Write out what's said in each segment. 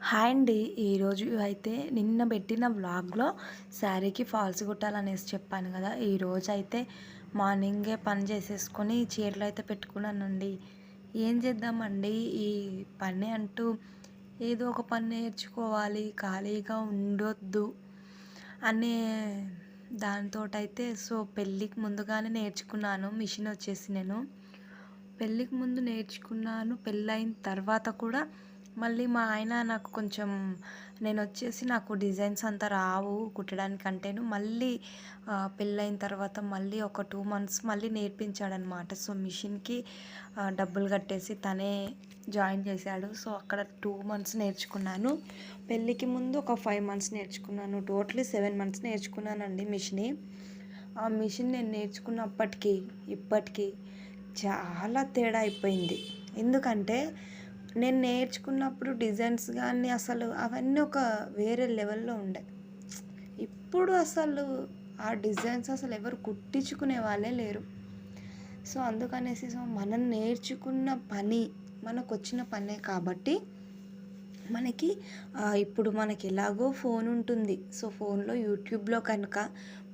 Hi అండి. ఈరోజు అయితే నిన్న పెట్టిన వ్లాగ్లో శారీకి ఫాల్స్ కుట్టాలనేసి చెప్పాను కదా. ఈరోజు అయితే మార్నింగే పని చేసేసుకొని చీరలు అయితే పెట్టుకున్నానండి. ఏం చేద్దామండి? ఈ పని అంటూ ఏదో ఒక పని నేర్చుకోవాలి. ఖాళీగా ఉండొద్దు అనే దాంతో అయితే సో పెళ్ళికి ముందుగానే నేర్చుకున్నాను. మిషన్ వచ్చేసి నేను పెళ్ళికి ముందు నేర్చుకున్నాను. పెళ్ళైన తర్వాత కూడా మళ్ళీ మా ఆయన నాకు కొంచెం నేను వచ్చేసి నాకు డిజైన్స్ అంతా రావు కుట్టడానికి అంటేను మళ్ళీ పెళ్ళైన తర్వాత మళ్ళీ ఒక టూ మంత్స్ మళ్ళీ నేర్పించాడనమాట సో మిషన్కి డబ్బులు కట్టేసి తనే జాయిన్ చేశాడు. సో అక్కడ టూ మంత్స్ నేర్చుకున్నాను. పెళ్ళికి ముందు ఒక ఫైవ్ మంత్స్ నేర్చుకున్నాను. టోటలీ సెవెన్ మంత్స్ నేర్చుకున్నానండి మిషన్ని ఆ మిషన్ నేను నేర్చుకున్నప్పటికీ ఇప్పటికీ చాలా తేడా అయిపోయింది. ఎందుకంటే నేను నేర్చుకున్నప్పుడు డిజైన్స్ కానీ అసలు అవన్నీ ఒక వేరే లెవెల్లో ఉండే. ఇప్పుడు అసలు ఆ డిజైన్స్ అసలు ఎవరు కుట్టించుకునే వాళ్ళే లేరు. సో అందుకనేసి సో మనం నేర్చుకున్న పని మనకు వచ్చిన పనే కాబట్టి మనకి ఇప్పుడు మనకి ఎలాగో ఫోన్ ఉంటుంది. సో ఫోన్లో యూట్యూబ్లో కనుక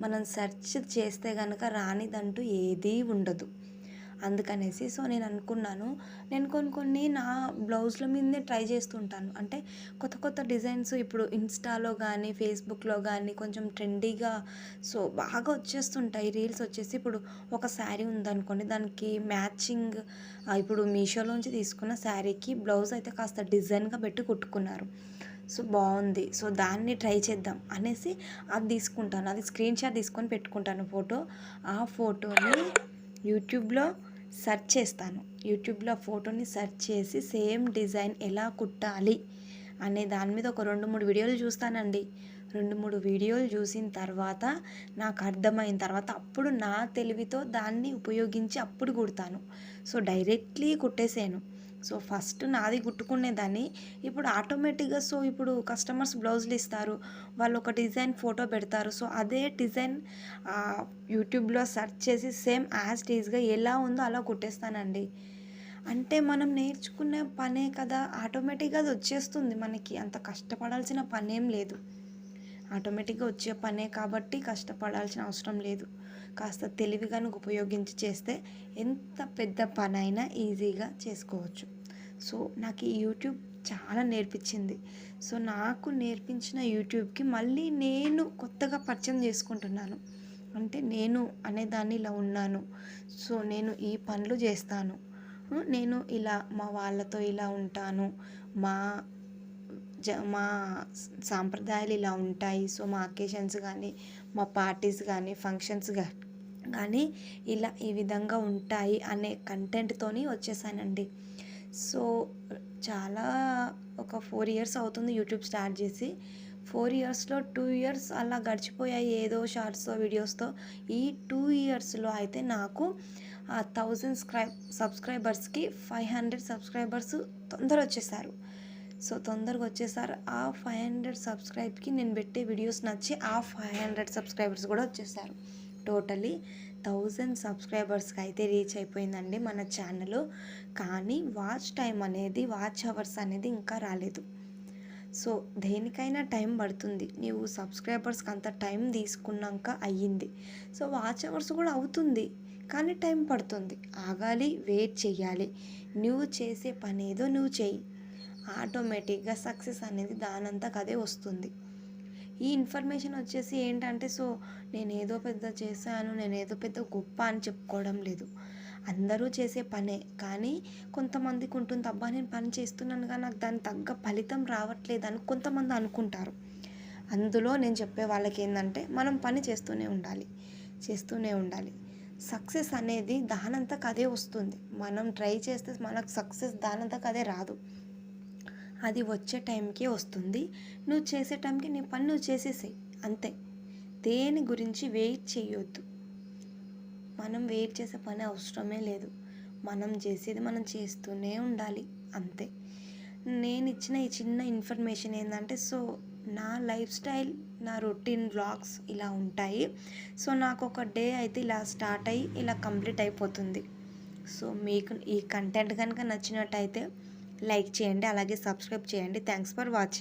మనం సెర్చ్ చేస్తే కనుక రానిదంటూ ఏదీ ఉండదు. అందుకనేసి సో నేను అనుకున్నాను నేను కొన్ని కొన్ని నా బ్లౌజ్ల మీదనే ట్రై చేస్తుంటాను. అంటే కొత్త కొత్త డిజైన్స్ ఇప్పుడు ఇన్స్టాలో కానీ ఫేస్బుక్లో కానీ కొంచెం ట్రెండీగా సో బాగా వచ్చేస్తుంటాయి. రీల్స్ వచ్చేసి ఇప్పుడు ఒక శారీ ఉందనుకోండి దానికి మ్యాచింగ్ ఇప్పుడు మీషోలోంచి తీసుకున్న శారీకి బ్లౌజ్ అయితే కాస్త డిజైన్గా పెట్టి కుట్టుకున్నారు. సో బాగుంది. సో దాన్ని ట్రై చేద్దాం అనేసి అది తీసుకుంటాను. అది స్క్రీన్ షాట్ తీసుకొని పెట్టుకుంటాను ఫోటో. ఆ ఫోటోని యూట్యూబ్లో సెర్చ్ చేస్తాను. యూట్యూబ్లో ఫోటోని సెర్చ్ చేసి సేమ్ డిజైన్ ఎలా కుట్టాలి అనే దాని మీద ఒక రెండు మూడు వీడియోలు చూస్తానండి. రెండు మూడు వీడియోలు చూసిన తర్వాత నాకు అర్థమైన తర్వాత అప్పుడు నా తెలివితో దాన్ని ఉపయోగించి అప్పుడు కుడతాను. సో డైరెక్ట్లీ కుట్టేసాను సో ఫస్ట్ నాది కుట్టుకునేదాన్ని. ఇప్పుడు ఆటోమేటిక్గా సో ఇప్పుడు కస్టమర్స్ బ్లౌజులు ఇస్తారు వాళ్ళు ఒక డిజైన్ ఫోటో పెడతారు. సో అదే డిజైన్ యూట్యూబ్లో సెర్చ్ చేసి సేమ్ యాజ్ టీజ్గా ఎలా ఉందో అలా కుట్టేస్తానండి. అంటే మనం నేర్చుకునే పనే కదా ఆటోమేటిక్గా అది వచ్చేస్తుంది మనకి. అంత కష్టపడాల్సిన పనేం లేదు. ఆటోమేటిక్గా వచ్చే పనే కాబట్టి కష్టపడాల్సిన అవసరం లేదు. కాస్త తెలివిగా ఉపయోగించి చేస్తే ఎంత పెద్ద పని అయినా ఈజీగా చేసుకోవచ్చు. సో నాకు ఈ యూట్యూబ్ చాలా నేర్పించింది. సో నాకు నేర్పించిన యూట్యూబ్కి మళ్ళీ నేను కొత్తగా పరిచయం చేసుకుంటున్నాను. అంటే నేను అనేదాన్ని ఇలా ఉన్నాను. సో నేను ఈ పనులు చేస్తాను. నేను ఇలా మా వాళ్ళతో ఇలా ఉంటాను. మా జ మా సాంప్రదాయాలు ఇలా ఉంటాయి. సో మా అకేషన్స్ కానీ మా పార్టీస్ కానీ ఫంక్షన్స్ కానీ ఇలా ఈ విధంగా ఉంటాయి అనే కంటెంట్తోని వచ్చేసానండి. సో చాలా ఒక ఫోర్ ఇయర్స్ అవుతుంది యూట్యూబ్ స్టార్ట్ చేసి. ఫోర్ ఇయర్స్లో టూ ఇయర్స్ అలా గడిచిపోయాయి ఏదో షార్ట్స్తో వీడియోస్తో ఈ టూ ఇయర్స్లో అయితే నాకు థౌజండ్ స్క్రై సబ్స్క్రైబర్స్కి ఫైవ్ హండ్రెడ్ సబ్స్క్రైబర్స్ తొందర వచ్చేసారు సో తొందరగా వచ్చేసారు. ఆ ఫైవ్ హండ్రెడ్ సబ్స్క్రైబ్కి నేను పెట్టే వీడియోస్ నచ్చి ఆ ఫైవ్ హండ్రెడ్ సబ్స్క్రైబర్స్ కూడా వచ్చేసారు. టోటలీ థౌజండ్ సబ్స్క్రైబర్స్కి అయితే రీచ్ అయిపోయిందండి మన ఛానల్. కానీ వాచ్ టైం అనేది వాచ్ అవర్స్ అనేది ఇంకా రాలేదు. సో దేనికైనా టైం పడుతుంది. నీవు సబ్స్క్రైబర్స్కి అంత టైం తీసుకున్నాక అయ్యింది. సో వాచ్ అవర్స్ కూడా అవుతుంది కానీ టైం పడుతుంది. ఆగాలి వెయిట్ చేయాలి. నువ్వు చేసే పని ఏదో నువ్వు చెయ్యి ఆటోమేటిక్గా సక్సెస్ అనేది దానంతకు అదే వస్తుంది. ఈ ఇన్ఫర్మేషన్ వచ్చేసి ఏంటంటే సో నేను ఏదో పెద్ద చేశాను నేను ఏదో పెద్ద గొప్ప అని చెప్పుకోవడం లేదు. అందరూ చేసే పనే. కానీ కొంతమందికి ఉంటుంది అబ్బా నేను పని చేస్తున్నాను కానీ నాకు దాని తగ్గ ఫలితం రావట్లేదు అని కొంతమంది అనుకుంటారు. అందులో నేను చెప్పే వాళ్ళకి ఏంటంటే మనం పని చేస్తూనే ఉండాలి. చేస్తూనే ఉండాలి. సక్సెస్ అనేది దానంతకు అదే వస్తుంది. మనం ట్రై చేస్తే మనకు సక్సెస్ దానంతకు అదే రాదు. అది వచ్చే టైంకే వస్తుంది. నువ్వు చేసే టైంకి నీ పని నువ్వు చేసేసాయి అంతే. దేని గురించి వెయిట్ చేయొద్దు. మనం వెయిట్ చేసే పని అవసరమే లేదు. మనం చేసేది మనం చేస్తూనే ఉండాలి అంతే. నేను ఇచ్చిన ఈ చిన్న ఇన్ఫర్మేషన్ ఏంటంటే సో నా లైఫ్ స్టైల్ నా రొటీన్ బ్లాగ్స్ ఇలా ఉంటాయి. సో నాకు ఒక డే అయితే ఇలా స్టార్ట్ అయ్యి ఇలా కంప్లీట్ అయిపోతుంది. సో మీకు ఈ కంటెంట్ కనుక నచ్చినట్టయితే లైక్ చేయండి అలాగే సబ్స్క్రైబ్ చేయండి. Thanks for watching